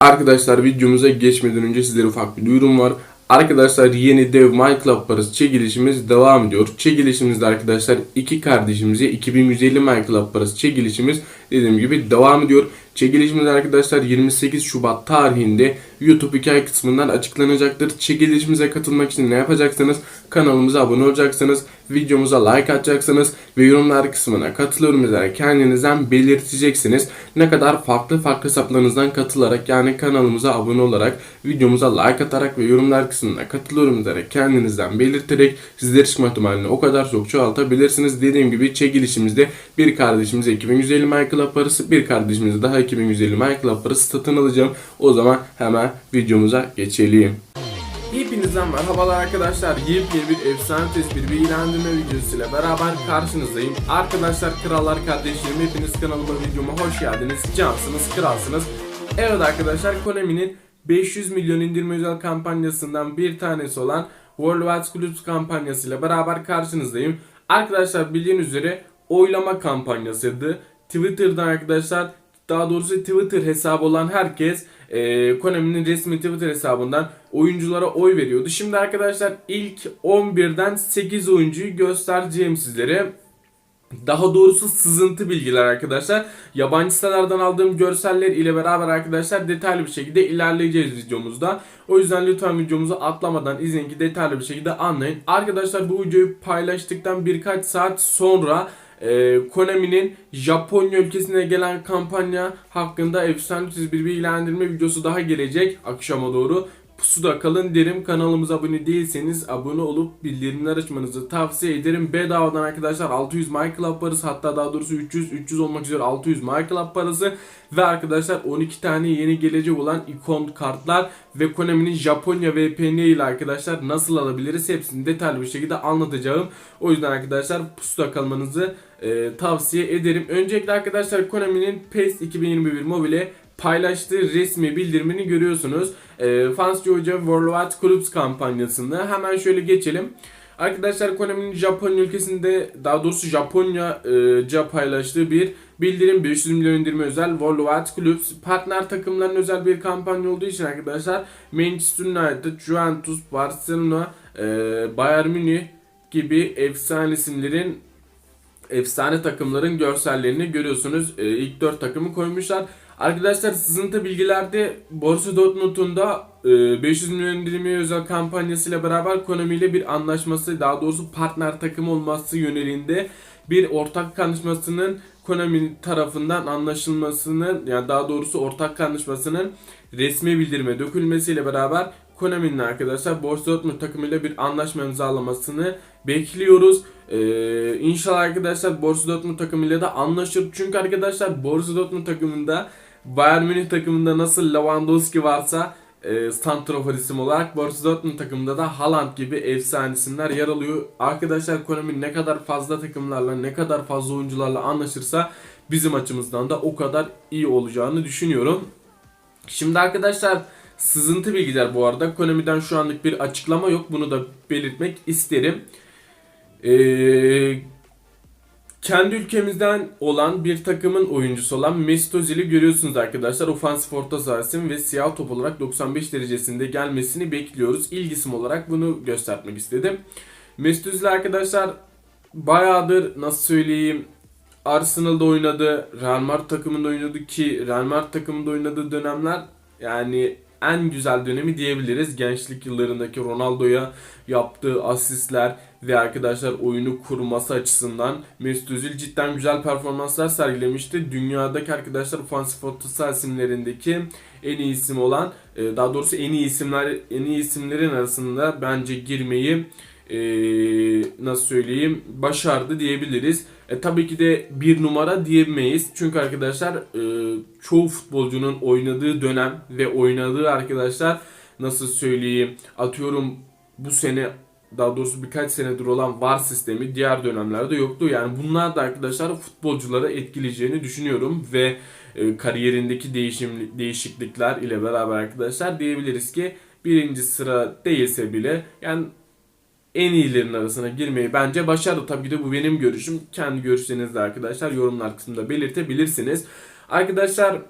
Arkadaşlar videomuza geçmeden önce sizlere ufak bir duyurum var. Arkadaşlar yeni dev MyClub parası çekilişimiz devam ediyor. Çekilişimizde arkadaşlar iki kardeşimize 2150 MyClub parası çekilişimiz dediğim gibi devam ediyor. Çekilişimiz arkadaşlar 28 Şubat tarihinde YouTube hikaye kısmından açıklanacaktır. Çekilişimize katılmak için ne yapacaksınız? Kanalımıza abone olacaksınız. Videomuza like atacaksınız ve yorumlar kısmına katılıyorum yazarak kendinizden belirteceksiniz. Ne kadar farklı farklı hesaplarınızdan katılarak yani kanalımıza abone olarak videomuza like atarak ve yorumlar kısmına katılıyorum yazarak kendinizden belirterek sizleri çıkma ihtimalini o kadar çok çoğaltabilirsiniz. Dediğim gibi çekilişimizde bir kardeşimize 2150 MyClub parası bir kardeşimize daha 2150 MyClub parası satın alacağım. O zaman hemen videomuza geçelim. Hepinizden merhabalar arkadaşlar. Yepyeni bir efsane tespit bir ilanlama videosuyla beraber karşınızdayım. Arkadaşlar krallar kardeşlerim hepiniz kanalıma videoma hoş geldiniz. Cansınız, kralsınız. Evet arkadaşlar Konami'nin 500 milyon indirme özel kampanyasından bir tanesi olan World Wide Clubs kampanyasıyla beraber karşınızdayım. Arkadaşlar bildiğiniz üzere oylama kampanyasıydı. Twitter'dan arkadaşlar daha doğrusu Twitter hesabı olan herkes e, Konami'nin resmi Twitter hesabından oyunculara oy veriyordu. Şimdi arkadaşlar ilk 11'den 8 oyuncuyu göstereceğim sizlere. Daha doğrusu sızıntı bilgiler arkadaşlar. Yabancı sitelerden aldığım görseller ile beraber arkadaşlar detaylı bir şekilde ilerleyeceğiz videomuzda. O yüzden lütfen videomuzu atlamadan izleyin ki detaylı bir şekilde anlayın. Arkadaşlar bu videoyu paylaştıktan birkaç saat sonra e, Konami'nin Japonya ülkesine gelen kampanya hakkında efsane bir bilgilendirme videosu daha gelecek akşama doğru. Pusuda kalın derim. Kanalımıza abone değilseniz abone olup bildirimler açmanızı tavsiye ederim. Bedavadan arkadaşlar 600 MyClub parası hatta daha doğrusu 300 300 olmak üzere 600 MyClub parası ve arkadaşlar 12 tane yeni gelecek olan ikon kartlar ve Konami'nin Japonya VPN ile arkadaşlar nasıl alabiliriz hepsini detaylı bir şekilde anlatacağım. O yüzden arkadaşlar pusuda kalmanızı e, tavsiye ederim. Öncelikle arkadaşlar Konami'nin PES 2021 mobile paylaştığı resmi bildirimini görüyorsunuz. E, Fans Georgia Worldwide Clubs kampanyasında hemen şöyle geçelim. Arkadaşlar Konami'nin Japonya ülkesinde daha doğrusu Japonya paylaştığı bir bildirim 500 milyon indirme özel Worldwide Clubs partner takımların özel bir kampanya olduğu için arkadaşlar Manchester United, Juventus, Barcelona, e, Bayern Münih gibi efsane isimlerin efsane takımların görsellerini görüyorsunuz. E, ilk 4 takımı koymuşlar. Arkadaşlar sızıntı bilgilerde Borussia Dortmund'un da e, 500 milyon indirime özel kampanyasıyla beraber Konami ile bir anlaşması daha doğrusu partner takım olması yönelinde bir ortak anlaşmasının Konami tarafından anlaşılmasının yani daha doğrusu ortak anlaşmasının resmi bildirime dökülmesiyle beraber Konami'nin arkadaşlar Borussia Dortmund takımıyla bir anlaşma imzalamasını bekliyoruz. Ee, inşallah arkadaşlar Borussia Dortmund takımıyla da anlaşır. Çünkü arkadaşlar Borussia Dortmund takımında Bayern Münih takımında nasıl Lewandowski varsa e, santrafor isim olarak Borussia Dortmund takımında da Haaland gibi efsane isimler yer alıyor. Arkadaşlar Konami ne kadar fazla takımlarla ne kadar fazla oyuncularla anlaşırsa bizim açımızdan da o kadar iyi olacağını düşünüyorum. Şimdi arkadaşlar sızıntı bilgiler bu arada. Konami'den şu anlık bir açıklama yok. Bunu da belirtmek isterim. Eee kendi ülkemizden olan bir takımın oyuncusu olan Mesut Özil'i görüyorsunuz arkadaşlar. Ofansif orta sahası ve siyah top olarak 95 derecesinde gelmesini bekliyoruz. İlgisim olarak bunu göstermek istedim. Mesut Özil arkadaşlar bayağıdır nasıl söyleyeyim Arsenal'da oynadı, Real Madrid takımında oynadı ki Real Madrid takımında oynadığı dönemler yani en güzel dönemi diyebiliriz. Gençlik yıllarındaki Ronaldo'ya yaptığı asistler ve arkadaşlar oyunu kurması açısından Mesut Özil cidden güzel performanslar sergilemişti. Dünyadaki arkadaşlar ofansif orta isimlerindeki en iyi isim olan e, daha doğrusu en iyi isimler en iyi isimlerin arasında bence girmeyi e, nasıl söyleyeyim başardı diyebiliriz. E, tabii ki de bir numara diyemeyiz. Çünkü arkadaşlar e, çoğu futbolcunun oynadığı dönem ve oynadığı arkadaşlar nasıl söyleyeyim atıyorum bu sene daha doğrusu birkaç senedir olan VAR sistemi diğer dönemlerde yoktu. Yani bunlar da arkadaşlar futbolcuları etkileyeceğini düşünüyorum ve e, kariyerindeki değişim değişiklikler ile beraber arkadaşlar diyebiliriz ki birinci sıra değilse bile yani en iyilerin arasına girmeyi bence başardı. Tabii ki de bu benim görüşüm. Kendi görüşlerinizi arkadaşlar yorumlar kısmında belirtebilirsiniz. Arkadaşlar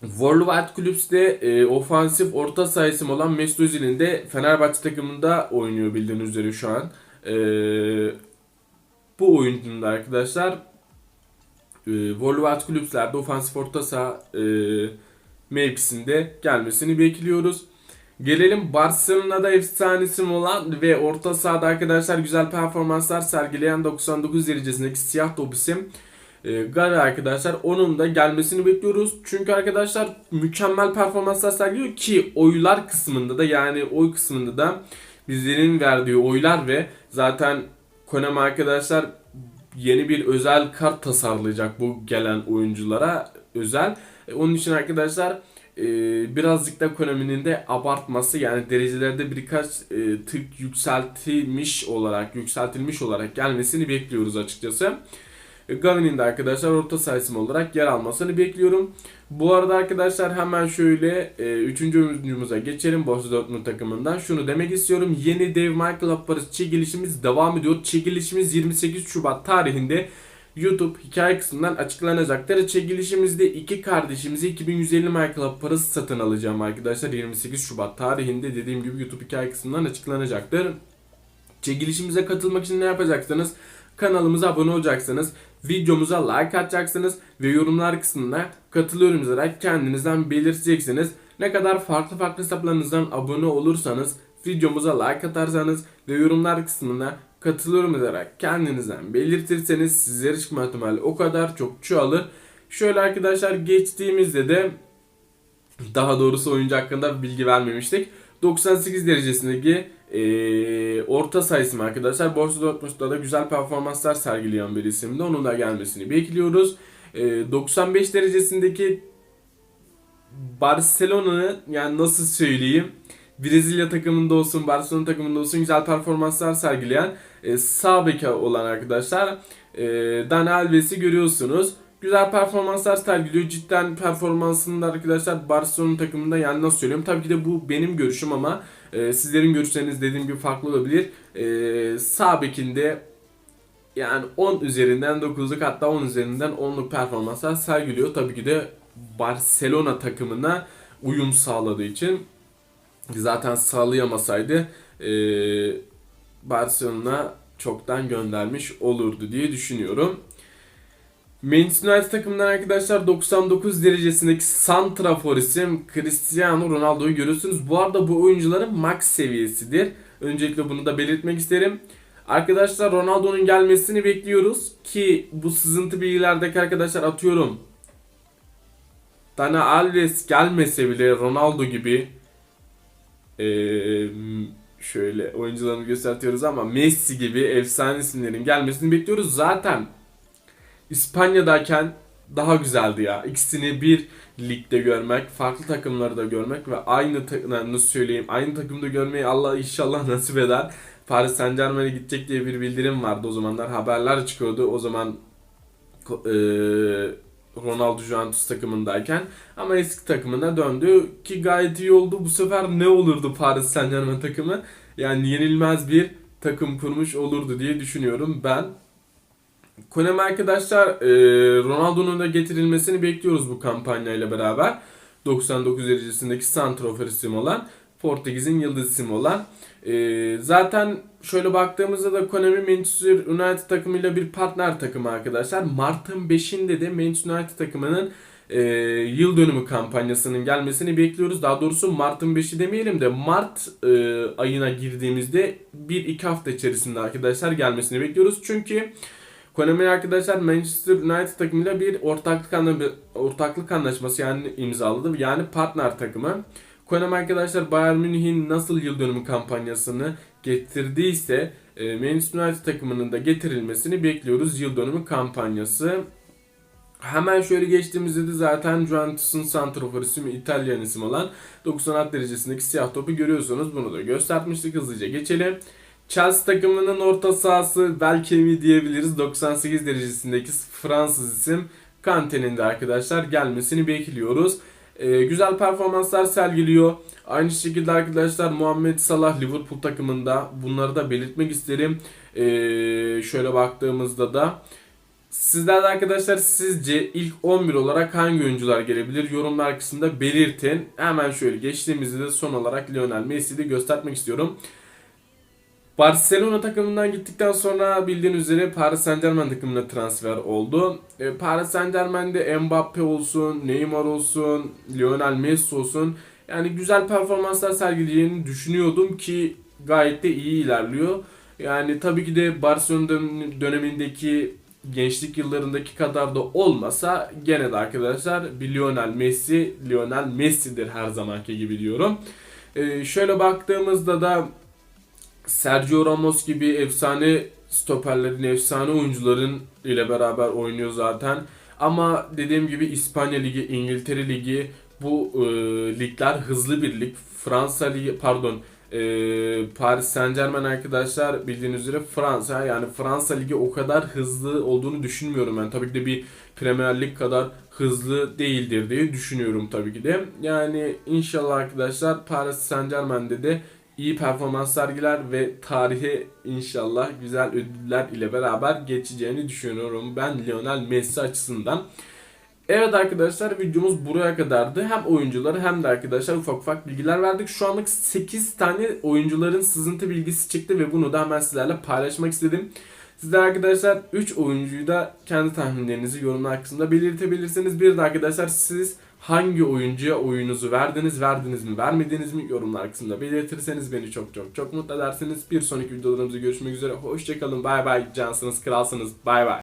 Wolverhampton Kulüps'te e, ofansif orta isim olan Mesut Özil'in de Fenerbahçe takımında oynuyor bildiğiniz üzere şu an. E, bu oyuncunun da arkadaşlar e, Wolverhampton Kulüps'lerde ofansif orta saha e, mevkisinde gelmesini bekliyoruz. Gelelim Barcelona'da efsane isim olan ve orta sahada arkadaşlar güzel performanslar sergileyen 99 derecesindeki siyah top isim e, arkadaşlar. Onun da gelmesini bekliyoruz. Çünkü arkadaşlar mükemmel performanslar sergiliyor ki oylar kısmında da yani oy kısmında da bizlerin verdiği oylar ve zaten Konami arkadaşlar yeni bir özel kart tasarlayacak bu gelen oyunculara özel. E, onun için arkadaşlar e, birazcık da Konami'nin de abartması yani derecelerde birkaç e, tık yükseltilmiş olarak yükseltilmiş olarak gelmesini bekliyoruz açıkçası. Gavi'nin de arkadaşlar orta saha olarak yer almasını bekliyorum. Bu arada arkadaşlar hemen şöyle 3. E, oyuncumuza geçelim Borussia Dortmund takımından. Şunu demek istiyorum. Yeni Dave Michael Paris çekilişimiz devam ediyor. Çekilişimiz 28 Şubat tarihinde YouTube hikaye kısmından açıklanacaktır. Çekilişimizde iki kardeşimizi 2150 Michael parası satın alacağım arkadaşlar. 28 Şubat tarihinde dediğim gibi YouTube hikaye kısmından açıklanacaktır. Çekilişimize katılmak için ne yapacaksınız? Kanalımıza abone olacaksınız. Videomuza like atacaksınız ve yorumlar kısmına katılıyorum yazarak kendinizden belirteceksiniz. Ne kadar farklı farklı hesaplarınızdan abone olursanız, videomuza like atarsanız ve yorumlar kısmına katılıyorum yazarak kendinizden belirtirseniz sizlere çıkma ihtimali o kadar çok çoğalır. Şöyle arkadaşlar geçtiğimizde de daha doğrusu oyuncu hakkında bilgi vermemiştik. 98 derecesindeki e, orta sayısı arkadaşlar. Borussia Dortmund'da da güzel performanslar sergileyen bir isimde. Onun da gelmesini bekliyoruz. E, 95 derecesindeki Barcelona'nın yani nasıl söyleyeyim Brezilya takımında olsun, Barcelona takımında olsun güzel performanslar sergileyen e, sağ beka olan arkadaşlar e, Dani Alves'i görüyorsunuz. Güzel performanslar sergiliyor. Cidden performansında arkadaşlar Barcelona takımında yani nasıl söylüyorum. Tabii ki de bu benim görüşüm ama e, sizlerin görüşleriniz dediğim gibi farklı olabilir. E, sağ bekinde yani 10 üzerinden 9'luk hatta 10 üzerinden 10'luk performanslar sergiliyor. Tabii ki de Barcelona takımına uyum sağladığı için zaten sağlayamasaydı e, Barcelona çoktan göndermiş olurdu diye düşünüyorum. Manchester United takımından arkadaşlar 99 derecesindeki santrafor isim Cristiano Ronaldo'yu görüyorsunuz. Bu arada bu oyuncuların max seviyesidir. Öncelikle bunu da belirtmek isterim. Arkadaşlar Ronaldo'nun gelmesini bekliyoruz ki bu sızıntı bilgilerdeki arkadaşlar atıyorum. Dani Alves gelmese bile Ronaldo gibi ee, şöyle oyuncularını gösteriyoruz ama Messi gibi efsane isimlerin gelmesini bekliyoruz. Zaten İspanya'dayken daha güzeldi ya. İkisini bir ligde görmek, farklı takımları da görmek ve aynı nasıl söyleyeyim, aynı takımda görmeyi Allah inşallah nasip eder. Paris Saint Germain'e gidecek diye bir bildirim vardı o zamanlar. Haberler çıkıyordu. O zaman e, Ronaldo Juventus takımındayken ama eski takımına döndü ki gayet iyi oldu. Bu sefer ne olurdu Paris Saint Germain takımı? Yani yenilmez bir takım kurmuş olurdu diye düşünüyorum ben. Konami arkadaşlar e, Ronaldo'nun da getirilmesini bekliyoruz bu kampanyayla beraber. 99 derecesindeki santrofor isim olan Portekiz'in yıldız ismi olan. E, zaten şöyle baktığımızda da Konami Manchester United takımıyla bir partner takımı arkadaşlar. Mart'ın 5'inde de Manchester United takımının e, yıl dönümü kampanyasının gelmesini bekliyoruz. Daha doğrusu Mart'ın 5'i demeyelim de Mart e, ayına girdiğimizde 1-2 hafta içerisinde arkadaşlar gelmesini bekliyoruz. Çünkü Konami arkadaşlar Manchester United takımıyla bir ortaklık, anla ortaklık anlaşması yani imzaladı. Yani partner takımı. Konami arkadaşlar Bayern Münih'in nasıl yıl dönümü kampanyasını getirdiyse e, Manchester United takımının da getirilmesini bekliyoruz yıl dönümü kampanyası. Hemen şöyle geçtiğimizde de zaten Juventus'un santrafor ismi İtalyan isim olan 96 derecesindeki siyah topu görüyorsunuz. Bunu da göstermiştik. Hızlıca geçelim. Chelsea takımının orta sahası Belkemi diyebiliriz. 98 derecesindeki Fransız isim Kante'nin de arkadaşlar gelmesini bekliyoruz. Ee, güzel performanslar sergiliyor. Aynı şekilde arkadaşlar Muhammed Salah Liverpool takımında bunları da belirtmek isterim. Ee, şöyle baktığımızda da Sizler arkadaşlar sizce ilk 11 olarak hangi oyuncular gelebilir? Yorumlar kısmında belirtin. Hemen şöyle geçtiğimizde de son olarak Lionel Messi'yi de göstermek istiyorum. Barcelona takımından gittikten sonra bildiğiniz üzere Paris Saint Germain takımına transfer oldu. E, Paris Saint Germain'de Mbappe olsun, Neymar olsun, Lionel Messi olsun yani güzel performanslar sergileyeceğini düşünüyordum ki gayet de iyi ilerliyor. Yani tabii ki de Barcelona dön- dönemindeki gençlik yıllarındaki kadar da olmasa gene de arkadaşlar bir Lionel Messi, Lionel Messi'dir her zamanki gibi diyorum. E, şöyle baktığımızda da Sergio Ramos gibi efsane stoperlerin, efsane oyuncuların ile beraber oynuyor zaten. Ama dediğim gibi İspanya Ligi, İngiltere Ligi bu e, ligler hızlı bir lig. Fransa Ligi, pardon e, Paris Saint Germain arkadaşlar bildiğiniz üzere Fransa yani Fransa Ligi o kadar hızlı olduğunu düşünmüyorum ben. Tabii ki de bir Premier Lig kadar hızlı değildir diye düşünüyorum tabii ki de. Yani inşallah arkadaşlar Paris Saint Germain'de de iyi performans sergiler ve tarihe inşallah güzel ödüller ile beraber geçeceğini düşünüyorum ben Lionel Messi açısından. Evet arkadaşlar videomuz buraya kadardı. Hem oyuncuları hem de arkadaşlar ufak ufak bilgiler verdik. Şu anlık 8 tane oyuncuların sızıntı bilgisi çıktı ve bunu da hemen sizlerle paylaşmak istedim. Sizler arkadaşlar 3 oyuncuyu da kendi tahminlerinizi yorumlar kısmında belirtebilirsiniz. Bir de arkadaşlar siz hangi oyuncuya oyunuzu verdiniz, verdiniz mi, vermediniz mi yorumlar kısmında belirtirseniz beni çok çok çok mutlu edersiniz. Bir sonraki videolarımızda görüşmek üzere. Hoşçakalın, bay bay, cansınız, kralsınız, bay bay.